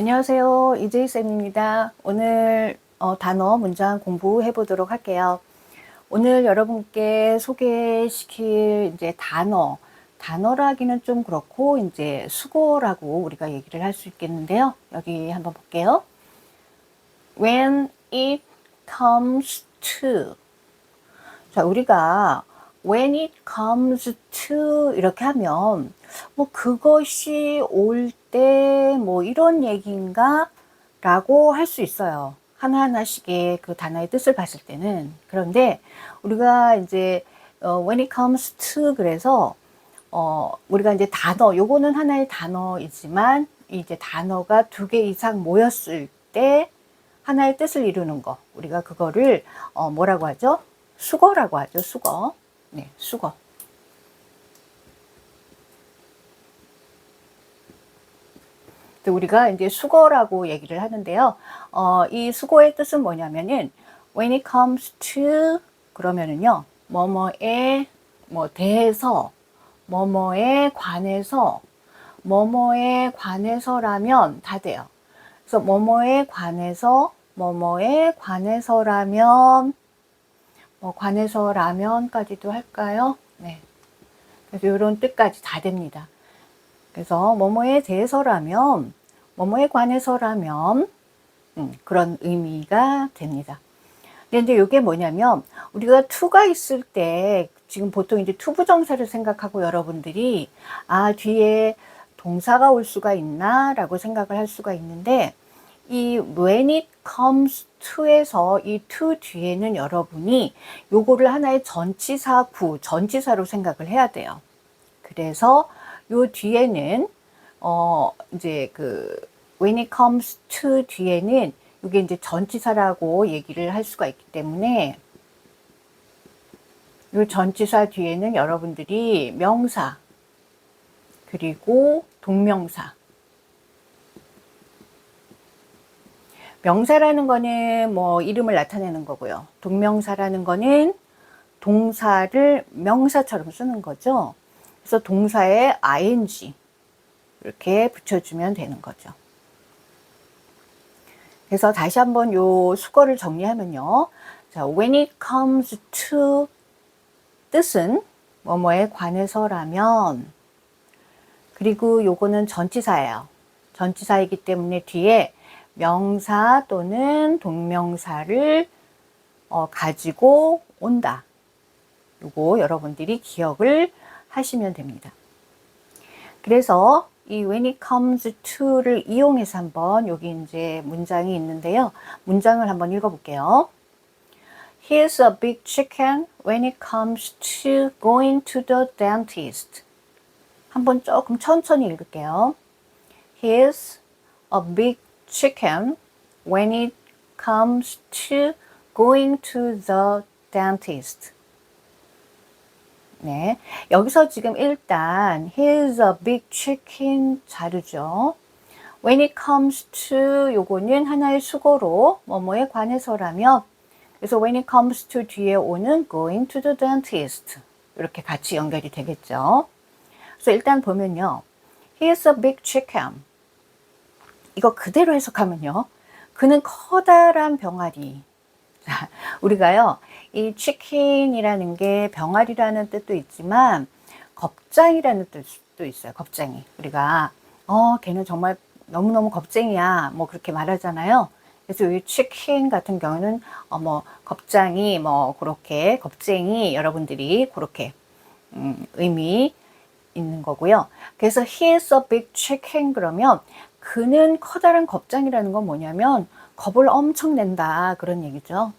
안녕하세요. 이재희쌤입니다. 오늘 어, 단어 문장 공부해 보도록 할게요. 오늘 여러분께 소개시킬 이제 단어, 단어라기는 좀 그렇고 이제 수고라고 우리가 얘기를 할 수 있겠는데요. 여기 한번 볼게요. When it comes to 자, 우리가 when it comes to 이렇게 하면 뭐 그것이 올 때 뭐 이런 얘기인가 라고 할 수 있어요. 하나하나씩의 그 단어의 뜻을 봤을 때는. 그런데 우리가 이제 어, when it comes to 그래서 어, 우리가 이제 단어, 요거는 하나의 단어이지만 이제 단어가 두 개 이상 모였을 때 하나의 뜻을 이루는 거. 우리가 그거를 어, 뭐라고 하죠? 수거라고 하죠. 수거. 네, 수거. 우리가 이제 수거라고 얘기를 하는데요. 어, 이 수거의 뜻은 뭐냐면은 when it comes to 그러면은요. 뭐뭐에 뭐 대해서 뭐뭐에 관해서 뭐뭐에 관해서라면 다 돼요. 그래서 뭐뭐에 관해서 뭐뭐에 관해서라면 뭐 관해서라면까지도 할까요? 네. 그래서 이런 뜻까지 다 됩니다. 그래서 뭐뭐에 대해서라면 뭐뭐에 관해서라면 음, 그런 의미가 됩니다. 근데 이게 뭐냐면 우리가 투가 있을 때 지금 보통 이제 투부정사를 생각하고 여러분들이 아 뒤에 동사가 올 수가 있나 라고 생각을 할 수가 있는데 이 when it comes to에서 이 to 뒤에는 여러분이 요거를 하나의 전치사 구 전치사로 생각을 해야 돼요. 그래서 요 뒤에는 어 이제 그 when it comes to 뒤에는 이게 이제 전치사라고 얘기를 할 수가 있기 때문에 이 전치사 뒤에는 여러분들이 명사 그리고 동명사 명사라는 거는 뭐 이름을 나타내는 거고요. 동명사라는 거는 동사를 명사처럼 쓰는 거죠. 그래서 동사에 ing 이렇게 붙여주면 되는 거죠. 그래서 다시 한번 요 수거를 정리하면요. 자, when it comes to 뜻은 뭐뭐에 관해서라면 그리고 요거는 전치사예요. 전치사이기 때문에 뒤에 명사 또는 동명사를 어, 가지고 온다. 요거 여러분들이 기억을 하시면 됩니다. 그래서 이 when it comes to를 이용해서 한번 여기 이제 문장이 있는데요. 문장을 한번 읽어볼게요. He's a big chicken when it comes to going to the dentist. 한번 조금 천천히 읽을게요. He's a big chicken when it comes to going to the dentist. 네. 여기서 지금 일단 he's a big chicken 자르죠. when it comes to 요거는 하나의 수고로 뭐뭐에 관해서라면 그래서 when it comes to 뒤에 오는 going to the dentist 이렇게 같이 연결이 되겠죠. 그래서 일단 보면요. He's a big chicken. 이거 그대로 해석하면요. 그는 커다란 병아리. 자, 우리가요. 이 치킨이라는 게 병아리라는 뜻도 있지만 겁장이라는 뜻도 있어요. 겁쟁이. 우리가 어, 걔는 정말 너무너무 겁쟁이야. 뭐 그렇게 말하잖아요. 그래서 이 치킨 같은 경우는 어, 뭐 겁장이 뭐 그렇게 겁쟁이 여러분들이 그렇게 음, 의미 있는 거고요. 그래서 he is a big chicken 그러면 그는 커다란 겁장이라는 건 뭐냐면 겁을 엄청 낸다 그런 얘기죠.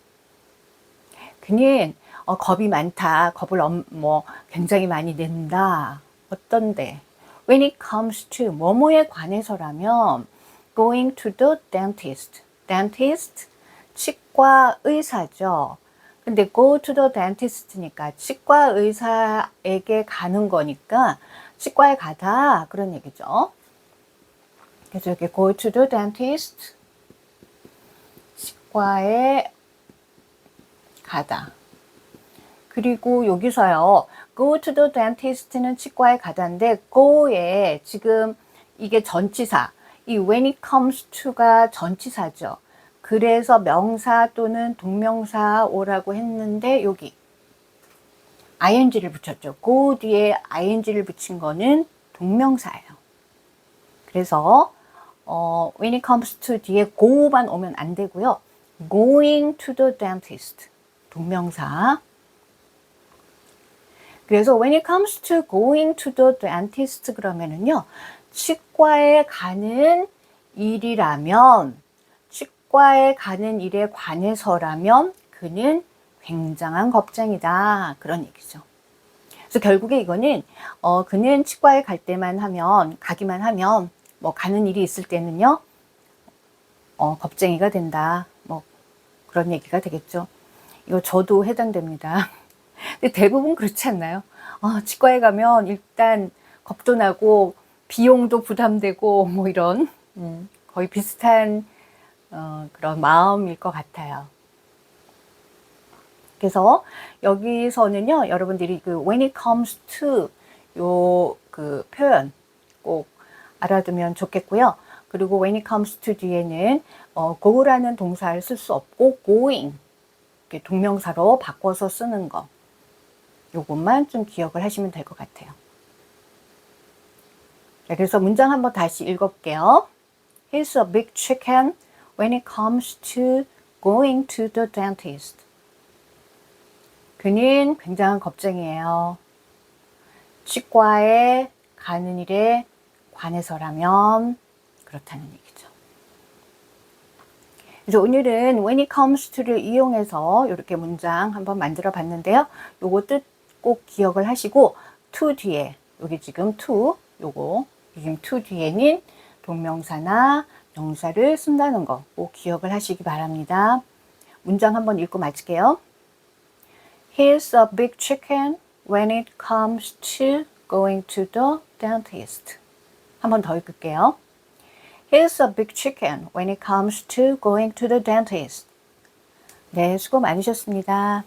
그는 어, 겁이 많다, 겁을 엄, 뭐 굉장히 많이 낸다. 어떤데? When it comes to 뭐뭐에 관해서라면 going to the dentist. dentist 치과 의사죠. 근데 go to the dentist니까 치과 의사에게 가는 거니까 치과에 가다 그런 얘기죠. 그래서 이렇게 go to the dentist 치과에 가다. 그리고 여기서요. go to the dentist는 치과에 가다인데 go에 지금 이게 전치사 이 when it comes to가 전치사죠. 그래서 명사 또는 동명사 오라고 했는데 여기 ing를 붙였죠. go 뒤에 ing를 붙인 거는 동명사예요. 그래서 어, when it comes to 뒤에 go만 오면 안 되고요. going to the dentist 동명사. 그래서 when it comes to going to the dentist 그러면은요. 치과에 가는 일이라면 치과에 가는 일에 관해서라면 그는 굉장한 겁쟁이다. 그런 얘기죠. 그래서 결국에 이거는 어 그는 치과에 갈 때만 하면 가기만 하면 뭐 가는 일이 있을 때는요. 어 겁쟁이가 된다. 뭐 그런 얘기가 되겠죠. 이거 저도 해당됩니다. 근데 대부분 그렇지 않나요? 어, 치과에 가면 일단 겁도 나고 비용도 부담되고 뭐 이런 음, 거의 비슷한 어, 그런 마음일 것 같아요. 그래서 여기서는요, 여러분들이 그 when it comes to 요 그 표현 꼭 알아두면 좋겠고요. 그리고 when it comes to 뒤에는 어, go라는 동사를 쓸 수 없고 going 동명사로 바꿔서 쓰는 거. 요것만 좀 기억을 하시면 될 것 같아요. 자, 그래서 문장 한번 다시 읽어볼게요. He's a big chicken when it comes to going to the dentist. 그는 굉장한 겁쟁이에요. 치과에 가는 일에 관해서라면 그렇다는 얘기죠. 그래서 오늘은 when it comes to를 이용해서 이렇게 문장 한번 만들어 봤는데요. 요거 뜻 꼭 기억을 하시고 to 뒤에 여기 지금 to 요거 지금 to 뒤에는 동명사나 명사를 쓴다는 거 꼭 기억을 하시기 바랍니다. 문장 한번 읽고 마칠게요. He's a big chicken when it comes to going to the dentist. 한번 더 읽을게요. He's a big chicken when it comes to going to the dentist. 네, 수고 많으셨습니다.